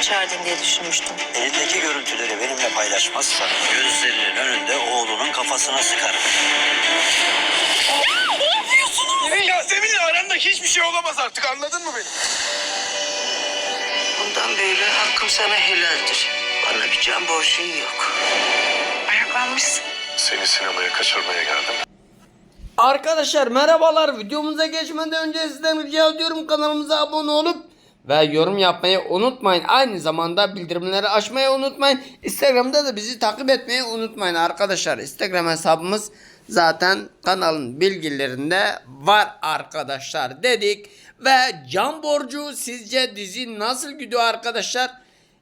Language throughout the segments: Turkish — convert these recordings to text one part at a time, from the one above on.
geçerdin diye düşünmüştüm. Elindeki görüntüleri benimle paylaşmazsan gözlerinin önünde oğlunun kafasına sıkarım. Yasemin'le aranda hiçbir şey olamaz artık anladın mı beni? Bundan böyle hakkım sana helaldir. Bana bir can borcun yok. Ayaklanmışsın. Seni sinemaya kaçırmaya geldim. Arkadaşlar merhabalar videomuza geçmeden önce sizden rica ediyorum kanalımıza abone olup ve yorum yapmayı unutmayın. Aynı zamanda bildirimleri açmayı unutmayın. Instagram'da da bizi takip etmeyi unutmayın arkadaşlar. Instagram hesabımız zaten kanalın bilgilerinde var arkadaşlar dedik. Ve can borcu sizce dizi nasıl gidiyor arkadaşlar?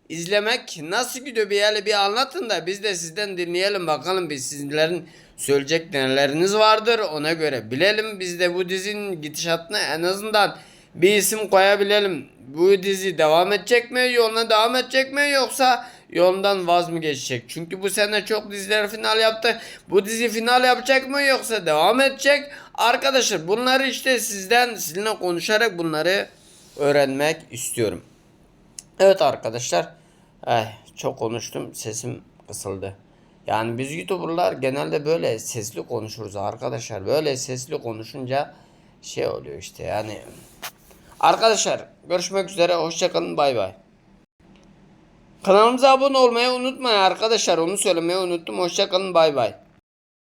İzlemek nasıl gidiyor bir hele bir anlatın da biz de sizden dinleyelim bakalım biz sizlerin söyleyecek neleriniz vardır ona göre bilelim biz de bu dizinin gidişatına en azından bir isim koyabilelim. Bu dizi devam edecek mi yoluna devam edecek mi yoksa yolundan vaz mı geçecek? Çünkü bu sene çok diziler final yaptı. Bu dizi final yapacak mı yoksa devam edecek? Arkadaşlar bunları işte sizden sizinle konuşarak bunları öğrenmek istiyorum. Evet arkadaşlar. Ay, çok konuştum. Sesim kısıldı. Yani biz YouTuber'lar genelde böyle sesli konuşuruz arkadaşlar. Böyle sesli konuşunca şey oluyor işte yani. Arkadaşlar görüşmek üzere. Hoşçakalın. Bay bay. Kanalımıza abone olmayı unutmayın arkadaşlar. Onu söylemeyi unuttum. Hoşçakalın. Bay bay.